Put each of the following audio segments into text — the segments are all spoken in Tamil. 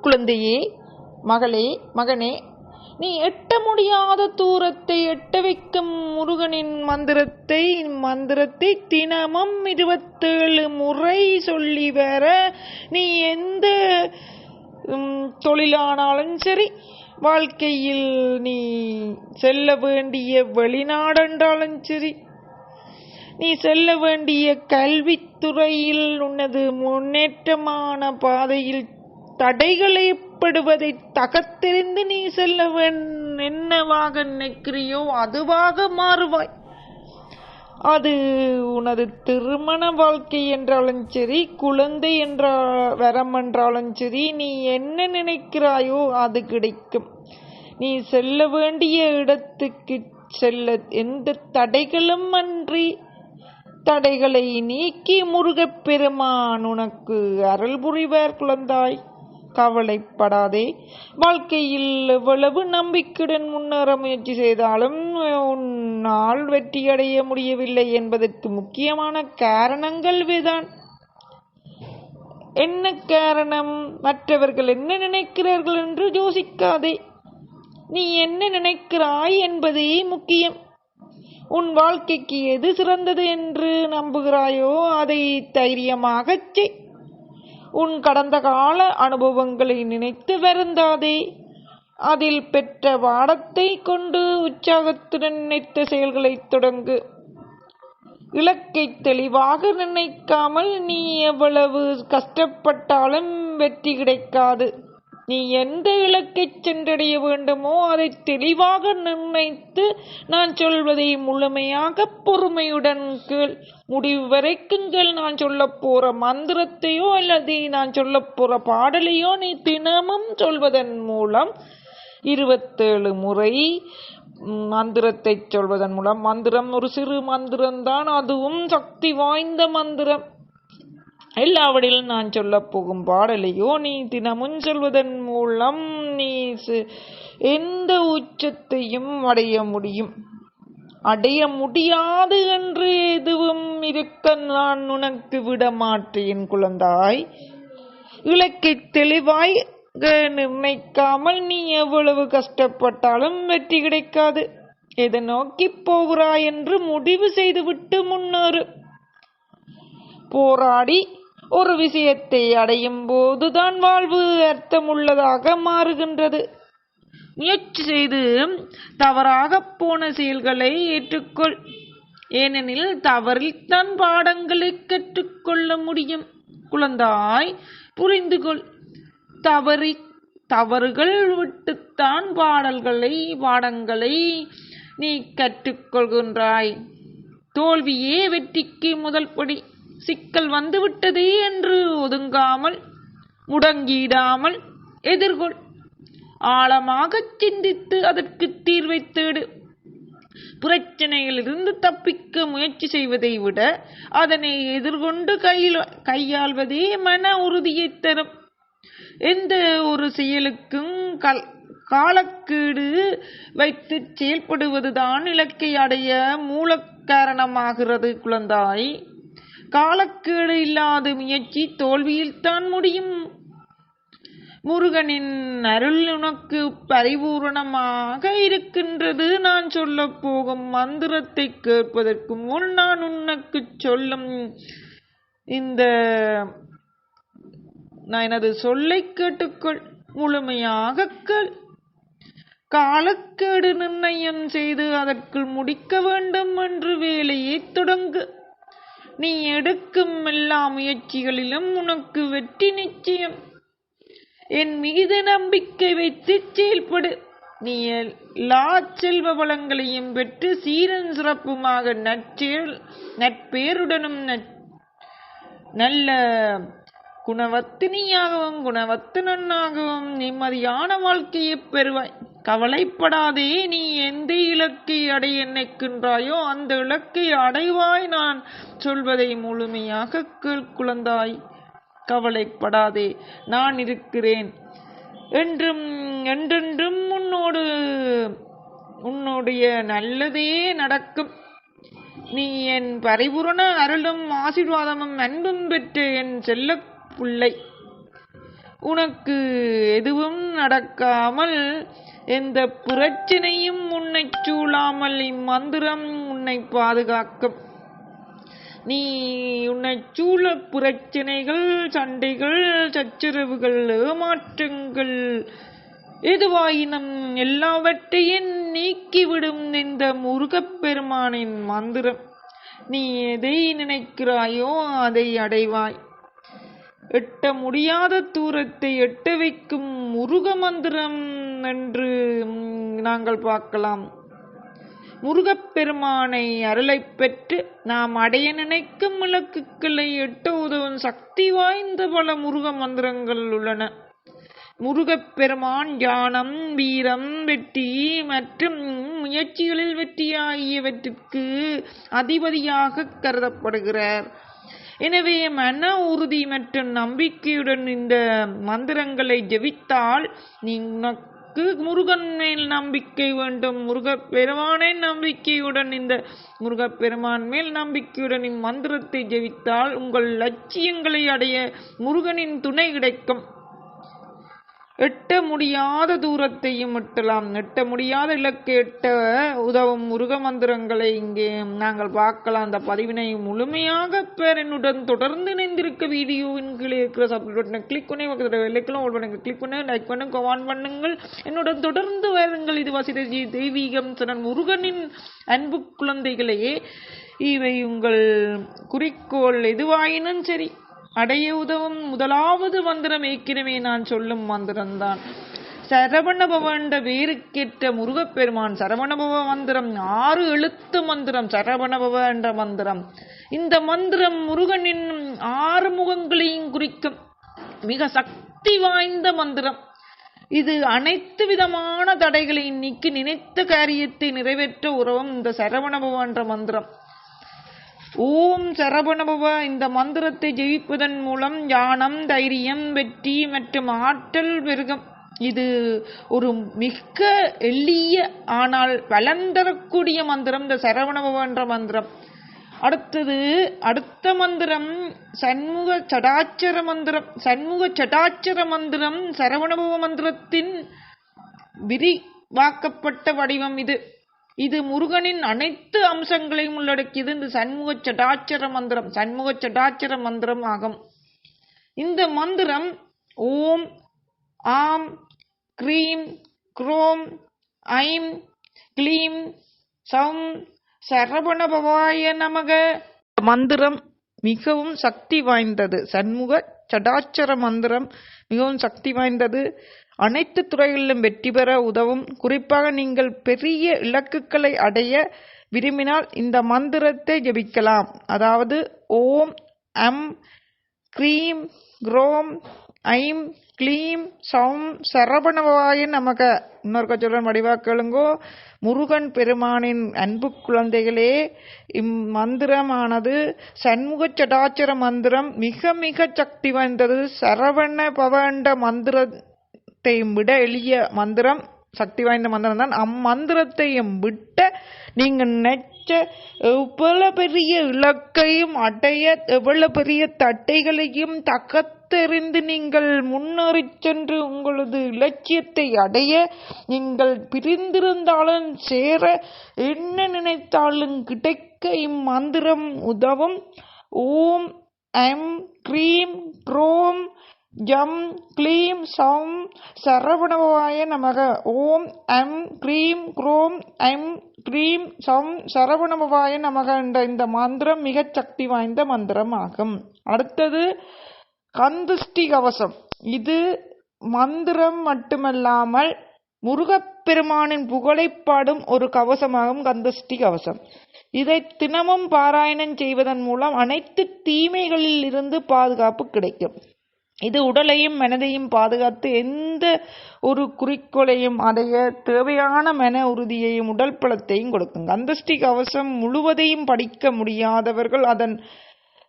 குழந்தையே மகளே மகனே நீ எட்ட முடியாத தூரத்தை எட்ட வைக்கும் முருகனின் மந்திரத்தை மந்திரத்தை தினமும் இருபத்தேழு முறை சொல்லி வர நீ எந்த தொழிலானாலும் சரி வாழ்க்கையில் நீ செல்ல வேண்டிய வெளிநாடென்றாலும் சரி நீ செல்ல வேண்டிய கல்வித்துறையில் உனது முன்னேற்றமான பாதையில் தடைகள் ஏற்படுவதை தகத்தெறிந்து நீ செல்ல வேண் என்னவாக நினைக்கிறியோ அதுவாக மாறுவாய். அது உனது திருமண வாழ்க்கை என்றாலும் சரி குழந்தை என்ற வரம் என்றாலும் சரி நீ என்ன நினைக்கிறாயோ அது கிடைக்கும். நீ செல்ல வேண்டிய இடத்துக்கு செல்ல எந்த தடைகளும் அன்றி தடைகளை நீக்கி முருகப்பெருமான் உனக்கு அருள் புரிவார் குழந்தாய். கவலைப்படாதே. வாழ்க்கையில் எவ்வளவு நம்பிக்கையுடன் முன்னேற முயற்சி செய்தாலும் உன்னால் வெற்றியடைய முடியவில்லை என்பதற்கு முக்கியமான காரணங்கள் வேதான் என்ன காரணம்? மற்றவர்கள் என்ன நினைக்கிறார்கள் என்று யோசிக்காதே. நீ என்ன நினைக்கிறாய் என்பதே முக்கியம். உன் வாழ்க்கைக்கு எது சிறந்தது என்று நம்புகிறாயோ அதை தைரியமாகச் செய். உன் கடந்த கால அனுபவங்களை நினைத்து வருந்தாதே. அதில் பெற்ற பாடத்தை கொண்டு உற்சாகத்துடன் நினைத்த செயல்களைத் தொடங்கு. இலக்கை தெளிவாக நினைக்காமல் நீ எவ்வளவு கஷ்டப்பட்டாலும் வெற்றி கிடைக்காது. நீ எந்த இலக்கை சென்றடைய வேண்டுமோ அதை தெளிவாக நிர்ணயித்து நான் சொல்வதை முழுமையாக பொறுமையுடன் கேள். முடிவு வரைக்கும் கேள். நான் சொல்லப் போற மந்திரத்தையோ அல்லது நான் சொல்ல போற பாடலையோ நீ தினமும் சொல்வதன் மூலம் இருபத்தேழு முறை மந்திரத்தை சொல்வதன் மூலம். மந்திரம் ஒரு சிறு மந்திரம்தான். அதுவும் சக்தி வாய்ந்த மந்திரம். எல்லாவற்றிலும் நான் சொல்லப் போகும் பாடலையோ நீ தினமும் சொல்வதன் மூலம் நீ எந்த உச்சத்தையும் அடைய முடியும். அடைய முடியாது என்று எதுவும் இருக்க நான் உனக்கு விட மாட்டேன் குழந்தாய். இலக்கை தெளிவாய் நிர்ணயிக்காமல் நீ எவ்வளவு கஷ்டப்பட்டாலும் வெற்றி கிடைக்காது. எதை நோக்கி போகிறாய் என்று முடிவு செய்துவிட்டு முன்னேறு. போராடி ஒரு விஷயத்தை அடையும் போதுதான் வாழ்வு அர்த்தமுள்ளதாக மாறுகின்றது. முயற்சி செய்து தவறாக போன செயல்களை ஏற்றுக்கொள். ஏனெனில் தவறில்தான் பாடங்களை கற்றுக்கொள்ள முடியும். குழந்தாய் புரிந்து கொள் தவறி தவறுகள் விட்டுத்தான் பாடல்களை பாடங்களை நீ கற்றுக்கொள்கின்றாய். தோல்வியே வெற்றிக்கு முதல் படி. சிக்கல் வந்துவிட்டதே என்று ஒதுங்காமல் முடங்கிடாமல் எதிர்கொள். ஆழமாகச் சிந்தித்து அதற்கு தீர்வை தேடு. பிரச்சனையிலிருந்து தப்பிக்க முயற்சி செய்வதை விட அதனை எதிர்கொண்டு கையில் கையாள்வதே மன உறுதியை தரும். எந்த ஒரு செயலுக்கும் கல் காலக்கீடு வைத்து செயல்படுவதுதான் இலக்கை அடைய மூல காரணமாகிறது குழந்தாய். காலக்கேடு இல்லாத முயற்சி தோல்வியில்தான் முடியும். முருகனின் அருள் உனக்கு பரிபூரணமாக இருக்கின்றது. நான் சொல்ல போகும் மந்திரத்தை கேட்பதற்கு முன் நான் உனக்கு சொல்லும் இந்த நான் எனது சொல்லை கேட்டுக்கொள். முழுமையாக கேள். காலக்கேடு நிர்ணயம் செய்து அதற்குள் முடிக்க வேண்டும் என்று வேலையை தொடங்கு. நீ எடுக்கும் எல்லா முயற்சிகளிலும் உனக்கு வெற்றி நிச்சயம். என் மீது நம்பிக்கை வைத்து செயல்படு. நீ எல்லா செல்வ வளங்களையும் பெற்று சீரன் சிறப்புமாக நற்செயல் நட்பேருடனும் நல்ல குணவத்தினியாகவும் குணவத்தனனாகவும் நிம்மதியான வாழ்க்கையை பெறுவாய் கவலைப்படாதே நீ எந்த இலக்கை அடைய நினைக்கின்றாயோ அந்த இலக்கை அடைவாய் நான் சொல்வதை முழுமையாக கேள் குழந்தாய். கவலைப்படாதே நான் இருக்கிறேன். என்றும் என்றென்றும் உன்னோடு உன்னுடைய நல்லதே நடக்கும். நீ என் பரிபூரண அருளும் ஆசீர்வாதமும் அன்பும் பெற்று என் செல்ல பிள்ளை. உனக்கு எதுவும் நடக்காமல் எந்த பிரச்சனையும் உன்னை சூழாமல் இம்மந்திரம் உன்னை பாதுகாக்கும். நீ உன்னை சூழ பிரச்சனைகள் சண்டைகள் சச்சரவுகள் ஏமாற்றங்கள் எதுவாயினும் எல்லாவற்றையும் நீக்கிவிடும் இந்த முருகப்பெருமானின் மந்திரம். நீ எதை நினைக்கிறாயோ அதை அடைவாய். எட்ட முடியாத தூரத்தை எட்ட வைக்கும் முருக மந்திரம் என்று நாங்கள் பார்க்கலாம். முருகப்பெருமானை அருளைப் பெற்று நாம் அடைய நினைக்கும் இலக்குகளை எட்ட உதவும் சக்தி வாய்ந்த பல முருக மந்திரங்கள் உள்ளன. முருகப்பெருமான் ஞானம் வீரம் வெற்றி மற்றும் முயற்சிகளில் வெற்றி ஆகியவற்றிற்கு அதிபதியாக கருதப்படுகிறார். எனவே மன உறுதி மற்றும் நம்பிக்கையுடன் இந்த மந்திரங்களை ஜெபித்தால் நீ உனக்கு முருகன் மேல் நம்பிக்கை வேண்டும். முருகப்பெருமானே நம்பிக்கையுடன் இந்த முருகப்பெருமான் மேல் நம்பிக்கையுடன் இம்மந்திரத்தை ஜெபித்தால் உங்கள் லட்சியங்களை அடைய முருகனின் துணை கிடைக்கும். எட்ட முடியாத தூரத்தையும் எட்டலாம். எட்ட முடியாத இலக்கு எட்ட உதவும் முருக மந்திரங்களை இங்கே நாங்கள் பார்க்கலாம். அந்த பதிவினை முழுமையாக பேர் என்னுடன் தொடர்ந்து இணைந்திருக்க வீடியோவின் கீழே இருக்கிற சப்ஸ்கிரைப் பட்டனை கிளிக் பண்ணி பக்கத்தில் வெள்ளைக்கெல்லாம் ஓல் பண்ணுங்க கிளிக் பண்ணு லைக் பண்ணுங்க கமெண்ட் பண்ணுங்கள். என்னுடன் தொடர்ந்து வருங்கள். இது வசிதஜி தெய்வீகம் சனன் முருகனின் அன்பு குழந்தைகளே. இவை உங்கள் குறிக்கோள். எதுவாயினும் சரி. அடைய உதவும் முதலாவது மந்திரம் ஏற்கனவே நான் சொல்லும் மந்திரம்தான். சரவணபவ என்ற வேருக்கேற்ற முருகப்பெருமான் சரவணபவ மந்திரம் ஆறு எழுத்து மந்திரம் சரவணபவ என்ற மந்திரம். இந்த மந்திரம் முருகனின் ஆறு முகங்களையும் குறிக்கும். மிக சக்தி வாய்ந்த மந்திரம். இது அனைத்து விதமான தடைகளையும் நீக்கி நினைத்த காரியத்தை நிறைவேற்ற உறவும் இந்த சரவணபவ என்ற மந்திரம். ஓம் சரபணபவ இந்த மந்திரத்தை ஜெயிப்பதன் மூலம் ஞானம் தைரியம் வெற்றி மற்றும் ஆற்றல் பெருகும் இது ஒரு மிக எளிய ஆனால் பலன் தரக்கூடிய மந்திரம் இந்த சரவணபவ என்ற மந்திரம். அடுத்தது அடுத்த மந்திரம் சண்முக சடாச்சர மந்திரம். சண்முக சடாச்சர மந்திரம் சரவணபவ மந்திரத்தின் விரிவாக்கப்பட்ட வடிவம் இது. இது முருகனின் அனைத்து அம்சங்களையும் உள்ளடக்கியது இந்த சண்முக சடாச்சர மந்திரம் சண்முக சடாச்சர மந்திரம் ஆகும். இந்த மந்திரம் ஓம் ஆம் க்ரீம் குரோம் ஐம் க்ளீம் சௌம் சரவணபவாய நமக. மந்திரம் மிகவும் சக்தி வாய்ந்தது. சண்முக சடாச்சர மந்திரம் மிகவும் சக்தி வாய்ந்தது. அனைத்து துறைகளிலும் வெற்றி பெற உதவும். குறிப்பாக நீங்கள் பெரிய இலக்குகளை அடைய விரும்பினால் இந்த மந்திரத்தை ஜெபிக்கலாம். அதாவது ஓம் அம் க்ரீம் குரோம் ஐம் க்ளீம் சௌம் சரவணவாய நமக. இன்னொரு சொல்றேன் வடிவா முருகன் பெருமானின் அன்பு குழந்தைகளே இம்மந்திரமானது சண்முக சடாச்சர மந்திரம் மிக மிக சக்தி வாய்ந்தது. சரவண பவண்ட மந்திரத்தையும் விட எளிய மந்திரம் சக்தி வாய்ந்த மந்திரம் தான் அம்மந்திரத்தையும் விட்ட நீங்க நினைச்ச எவ்வளவு பெரிய இலக்கையும் அடைய எவ்வளவு பெரிய தட்டைகளையும் தகத்தெறிந்து நீங்கள் முன்னேறி சென்று உங்களது இலட்சியத்தை அடைய நீங்கள் பிரிந்திருந்தாலும் சேர என்ன நினைத்தாலும் கிடைக்க இம்மந்திரம் உதவும். ஓம் ஐம் க்ரீம் க்ரோம் யம் க்ளீம் சௌம் சரவணவாய நமக. ஓம் ஐம் க்ரீம் குரோம் ஐம் க்ரீம் சௌம் சரவணபவாய நமக என்ற இந்த மந்திரம் மிகச் சக்தி வாய்ந்த மந்திரம் ஆகும் அடுத்தது கந்துஷ்டி கவசம் இது மந்திரம் மட்டுமல்லாமல் முருகப்பெருமானின் புகழை பாடும் ஒரு கவசமாகும் கந்தஷ்டி கவசம் இதை தினமும் பாராயணம் செய்வதன் மூலம் அனைத்து தீமைகளில் இருந்து பாதுகாப்பு கிடைக்கும். இது உடலையும் மனதையும் பாதுகாத்து எந்த ஒரு குறிக்கோளையும் அடைய தேவையான மன உறுதியையும் உடல் பலத்தையும் கொடுக்குங்க. அந்தஸ்தி கவசம் முழுவதையும் படிக்க முடியாதவர்கள் அதன்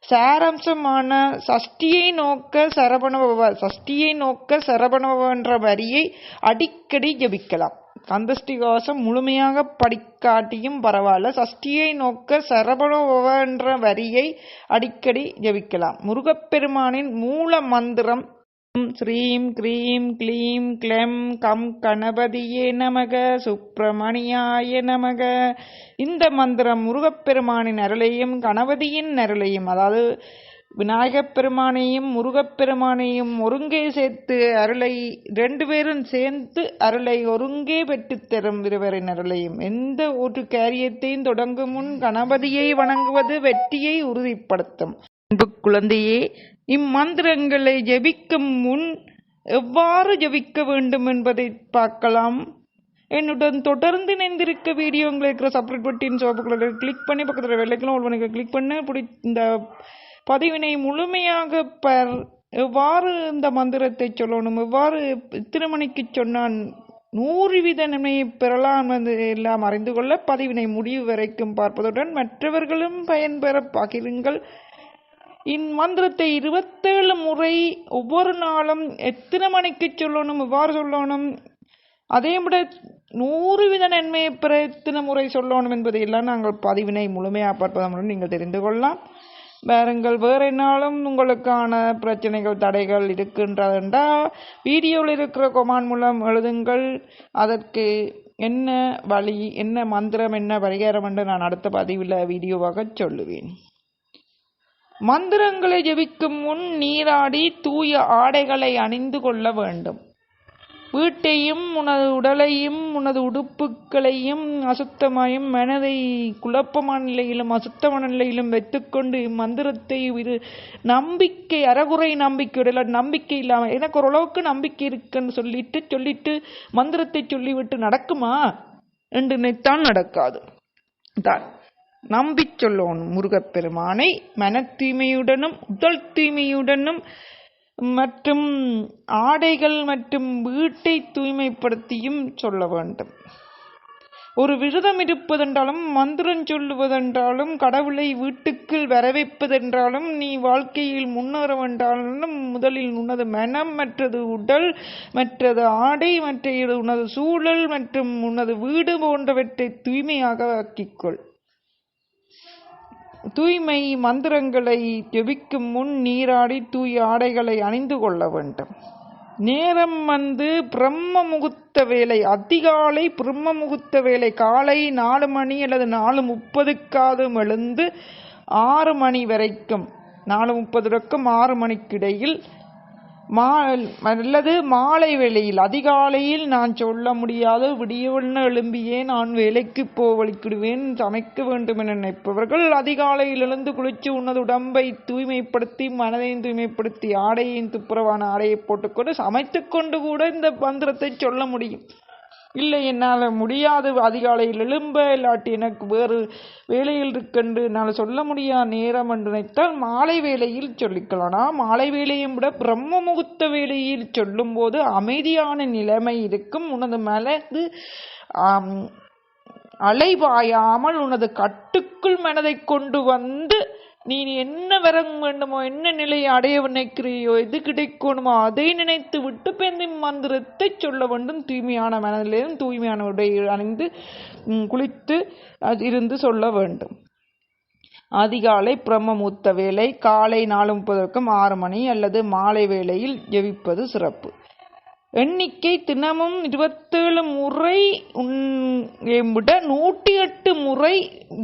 சாராம்சமான சஷ்டியை நோக்க சரவணபவ சஷ்டியை நோக்க சரவணபவ என்ற வரியை அடிக்கடி ஜபிக்கலாம். கந்தஷ்டி முழுமையாக படிக்காட்டியும் பரவாயில்ல. சஷ்டியை நோக்க சரவணபவ என்ற வரியை அடிக்கடி ஜபிக்கலாம். முருகப்பெருமானின் மூல மந்திரம் ஸ்ரீம் க்ரீம் க்ளீம் க்ளெம் கம் கணபதியே நமக சுப்பிரமணியாய நமக. இந்த மந்திரம் முருகப்பெருமானின் அருளையும் கணபதியின் அருளையும் அதாவது விநாயகப் பெருமானையும் முருகப்பெருமானையும் ஒருங்கே சேர்த்து அருளை ரெண்டு பேரும் சேர்ந்து அருளை ஒருங்கே பெற்றுத்தரும் இருவரின் அருளையும். எந்த ஒரு காரியத்தையும் தொடங்கும் முன் கணபதியை வணங்குவது வெற்றியை உறுதிப்படுத்தும். அன்பு குழந்தையே இம்மந்திரங்களை ஜெபிக்கும் முன் எவ்வாறு ஜெபிக்க வேண்டும் என்பதை பார்க்கலாம். என்னுடன் தொடர்ந்து இணைந்திருக்க வீடியோ உங்களுக்கு சப்ரேட் பட்டின் சிவப்பு கிளிக் பண்ணி பக்கத்தில் வெள்ளைக்கெல்லாம் ஒரு மணிக்கு கிளிக் பண்ணி. பிடி இந்த பதிவினை முழுமையாக பர் எவ்வாறு இந்த மந்திரத்தை சொல்லணும்? எவ்வாறு திருமணிக்கு சொன்னான் நூறு வீத நன்மையை பெறலாம் என்று எல்லாம் அறிந்து கொள்ள பதிவினை முடிவு வரைக்கும் பார்ப்பதுடன் மற்றவர்களும் பயன்பெற பகிருங்கள். இம்மந்திரத்தை இருபத்தேழு முறை ஒவ்வொரு நாளும் எத்தனை மணிக்கு சொல்லணும் எவ்வாறு சொல்லணும்? அதே விட நூறு வித நன்மையை பெற எத்தனை முறை சொல்லணும் என்பதையெல்லாம் நாங்கள் பதிவினை முழுமையாக பார்ப்பதன் மூலம் நீங்கள் தெரிந்து கொள்ளலாம். வேறுங்கள். வேறு என்னாலும் உங்களுக்கான பிரச்சனைகள் தடைகள் இருக்கின்றதென்றால் வீடியோவில் இருக்கிற கொமான் மூலம் எழுதுங்கள். அதற்கு என்ன வழி என்ன மந்திரம் என்ன பரிகாரம் என்று நான் அடுத்த பதிவில் வீடியோவாக சொல்லுவேன். மந்திரங்களை ஜெபிக்கும் முன் நீராடி தூய ஆடைகளை அணிந்து கொள்ள வேண்டும். வீட்டையும் உனது உடலையும் உனது உடுப்புகளையும் அசுத்தமாயும் மனதை குழப்பமான நிலையிலும் அசுத்தமான நிலையிலும் வைத்துக்கொண்டு இம்மந்திரத்தை இது நம்பிக்கை அறகுறை நம்பிக்கையுடைய நம்பிக்கை இல்லாமல் எனக்கு ஓரளவுக்கு நம்பிக்கை இருக்குன்னு சொல்லிட்டு சொல்லிட்டு மந்திரத்தை சொல்லிவிட்டு நடக்குமா? என்று நினைத்தான் நடக்காது. தான். நம்பி சொல்லணும் முருகப்பெருமானை மன தூய்மையுடனும் உடல் தூய்மையுடனும் மற்றும் ஆடைகள் மற்றும் வீட்டை தூய்மைப்படுத்தியும் சொல்ல வேண்டும். ஒரு விரதம் இருப்பதென்றாலும் மந்திரம் சொல்லுவதென்றாலும் கடவுளை வீட்டுக்குள் வரவைப்பதென்றாலும் நீ வாழ்க்கையில் முன்னேற வேண்டாலும் முதலில் உனது மனம் மற்றது உடல் மற்றது ஆடை மற்ற உனது சூழல் மற்றும் உனது வீடு போன்றவற்றை தூய்மையாக ஆக்கிக்கொள். தூய்மை மந்திரங்களை ஜெபிக்கும் முன் நீராடி தூய ஆடைகளை அணிந்து கொள்ள வேண்டும். நேரம் வந்து பிரம்ம முகூர்த்த வேலை அதிகாலை பிரம்ம முகூர்த்த வேலை காலை நாலு மணி அல்லது நாலு முப்பதுக்காதும் எழுந்து ஆறு மணி வரைக்கும் நாலு முப்பது முப்பதுக்கும் ஆறு மணிக்கிடையில் மா அல்லது மாலை வேளையில் அதிகாலையில் நான் சொல்ல முடியாத விடியவண்ண எழும்பியே நான் வேலைக்கு போவழிக்கிடுவேன் சமைக்க வேண்டும் என நினைப்பவர்கள் அதிகாலையில் எழுந்து குளித்து உனது உடம்பை தூய்மைப்படுத்தி மனதையும் தூய்மைப்படுத்தி ஆடையின் துப்புரவான ஆடையை போட்டுக்கொண்டு சமைத்து கொண்டு கூட இந்த மந்திரத்தை சொல்ல முடியும். இல்லை என்னால் முடியாது. அதிகாலையில் எழும்ப இல்லாட்டி எனக்கு வேறு வேலையில் இருக்கென்று என்னால் சொல்ல முடியாத நேரம் என்று நினைத்தால் மாலை வேளையில் சொல்லிக்கலாம். ஆனால் மாலை வேளையும் விட பிரம்ம முகூர்த்த வேளையில் சொல்லும்போது அமைதியான நிலைமை இருக்கும். உனது மனது அலைபாயாமல் உனது கட்டுக்குள் மனதை கொண்டு வந்து நீ என்ன வரம் வேண்டுமோ என்ன நிலையை அடைய நினைக்கிறியோ எது கிடைக்கணுமோ அதை நினைத்து விட்டு பெந்தி மந்திரத்தை சொல்ல வேண்டும். தூய்மையான மனதிலும் தூய்மையான உடை அணிந்து குளித்து இருந்து சொல்ல வேண்டும். அதிகாலை பிரம்மமூத்த வேலை காலை நாலு முப்பதற்கும் ஆறு மணி அல்லது மாலை வேளையில் ஜெபிப்பது சிறப்பு. எண்ணிக்கை தினமும் இருபத்தேழு முறை விட நூற்றி எட்டு முறை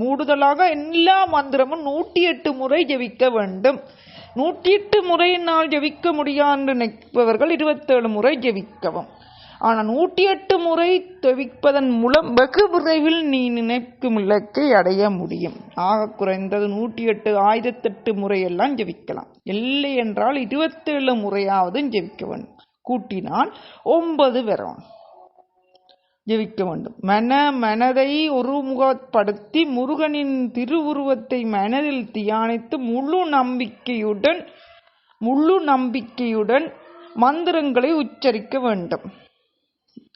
மூடுதலாக எல்லா மந்திரமும் நூற்றி எட்டு முறை ஜெபிக்க வேண்டும். நூற்றி எட்டு முறையினால் ஜெபிக்க முடியாது நினைப்பவர்கள் இருபத்தேழு முறை ஜெபிக்கவும். ஆனால் நூற்றி எட்டு முறை தெவிப்பதன் மூலம் வெகு விரைவில் நீ நினைக்கும் இலக்கை அடைய முடியும். ஆக குறைந்தது நூற்றி எட்டு ஆயிரத்தெட்டு முறையெல்லாம் ஜெபிக்கலாம். இல்லை என்றால் இருபத்தேழு முறையாவது ஜெபிக்க வேண்டும். கூட்டினால் ஒன்பது வரும் ஜெபிக்க வேண்டும். மன மனதை ஒருமுகப்படுத்தி முருகனின் திருவுருவத்தை மனதில் தியானித்து முழு நம்பிக்கையுடன் முழு நம்பிக்கையுடன் மந்திரங்களை உச்சரிக்க வேண்டும்.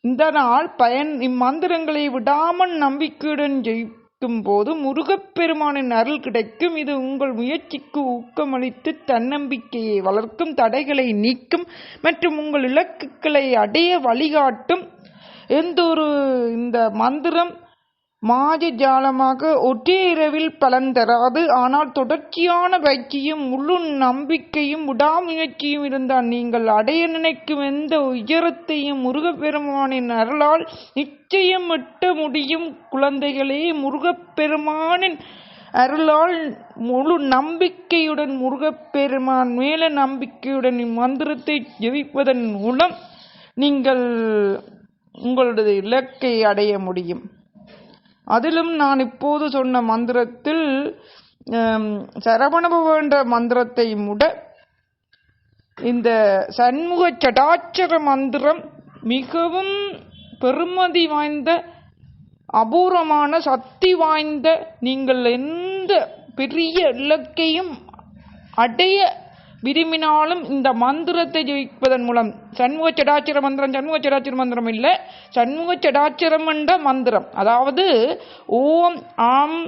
இந்த நாள் பயன் இம்மந்திரங்களை விடாமல் நம்பிக்கையுடன் ஜெயிக்கும் போது முருகப்பெருமானின் அருள் கிடைக்கும். இது உங்கள் முயற்சிக்கு ஊக்கமளித்து தன்னம்பிக்கையை வளர்க்கும் தடைகளை நீக்கும் மற்றும் உங்கள் இலக்குகளை அடைய வழிகாட்டும். எந்த ஒரு இந்த மந்திரம் மாய ஜாலமாக ஒரே இரவில் பலன் தராது. ஆனால் தொடர்ச்சியான பயிற்சியும் முழு நம்பிக்கையும் விடாமுயற்சியும் இருந்தால் நீங்கள் அடைய நினைக்கும் எந்த உயரத்தையும் முருகப்பெருமானின் அருளால் நிச்சயம் எட்ட முடியும். குழந்தைகளே முருகப்பெருமானின் அருளால் முழு நம்பிக்கையுடன் முருகப்பெருமான் மேல நம்பிக்கையுடன் இம்மந்திரத்தை ஜெபிப்பதன் மூலம் நீங்கள் உங்களுடைய இலக்கை அடைய முடியும். அதிலும் நான் இப்போது சொன்ன மந்திரத்தில் சரவணபவன்ற மந்திரத்தை முட இந்த சண்முக சடாச்சர மந்திரம் மிகவும் பெருமதி வாய்ந்த அபூர்வமான சக்தி வாய்ந்த நீங்கள் எந்த பெரிய இலக்கையும் அடைய விரும்பினாலும் இந்த மந்திரத்தை ஜெயிப்பதன் மூலம் சண்முக சடாச்சர மந்திரம் சண்முக சடாச்சர மந்திரம் இல்லை. சண்முக சடாச்சரம் என்ற மந்திரம். அதாவது ஓம் ஆம்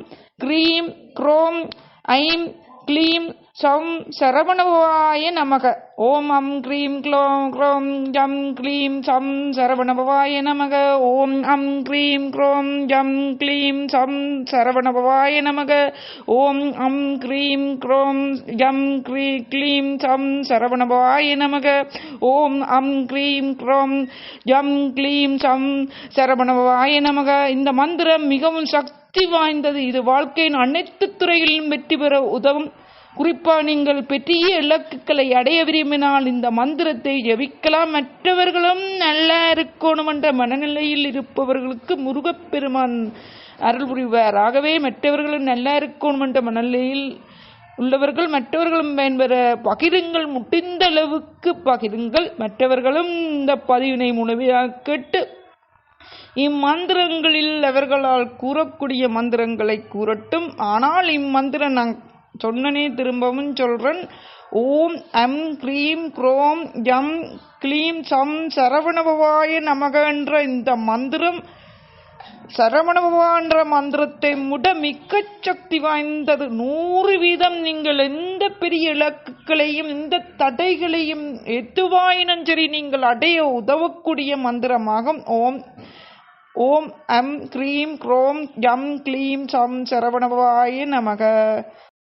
க்ரீம் குரோம் ஐம் க்ளீம் சம் சரவணபவாய நமக. ஓம் அம் க்ரீம் க்ளோம் க்ரோம் ஜம் க்ளீம் சம் சரவணபவாய நமக. ஓம் அம் க்ரீம் க்ரோம் ஜம் க்ளீம் சம் சரவணபவாய நமக. ஓம் அம் க்ரீம் க்ரோம் ஜம் க்ரீ க்ளீம் சம் சரவணபவாய நமக. ஓம் அம் க்ரீம் க்ரோம் ஜம் க்ளீம் சம் சரவணபவாய நமக. இந்த மந்திரம் மிகவும் சக்தி வாய்ந்தது. இது வாழ்க்கையின் அனைத்து துறைகளிலும் வெற்றி பெற உதவும். குறிப்பாக நீங்கள் பெரிய இலக்குகளை அடைய விரும்பினால் இந்த மந்திரத்தை ஜபிக்கலாம். மற்றவர்களும் நல்லா இருக்கணும் என்ற மனநிலையில் இருப்பவர்களுக்கு முருகப்பெருமான் அருள் புரிவார். ஆகவே மற்றவர்களும் நல்லா இருக்கணும் என்ற மனநிலையில் உள்ளவர்கள் மற்றவர்களும் பயன்பெற பகிருங்கள். முடிந்த அளவுக்கு பகிருங்கள். மற்றவர்களும் இந்த பதிவினை முழுமையாக கேட்டு இம்மந்திரங்களில் அவர்களால் கூறக்கூடிய மந்திரங்களை கூறட்டும். ஆனால் இம்மந்திரம் நான் சொன்னனே திரும்பவும் சொல்றேன். ஓம் அம் க்ரீம் குரோம் யம் க்ளீம் சம் சரவணபவாய நமக என்ற இந்த மந்திரம் சரவணபவான்ற மந்திரத்தை முட மிக்க சக்தி வாய்ந்தது. நூறு வீதம் நீங்கள் எந்த பெரிய இலக்குகளையும் எந்த தடைகளையும் எதுவாயினும் சரி நீங்கள் அடைய உதவக்கூடிய மந்திரமாகும். ஓம் ஓம் அம் க்ரீம் குரோம் யம் க்ளீம் சம் சரவணபவாய நமக.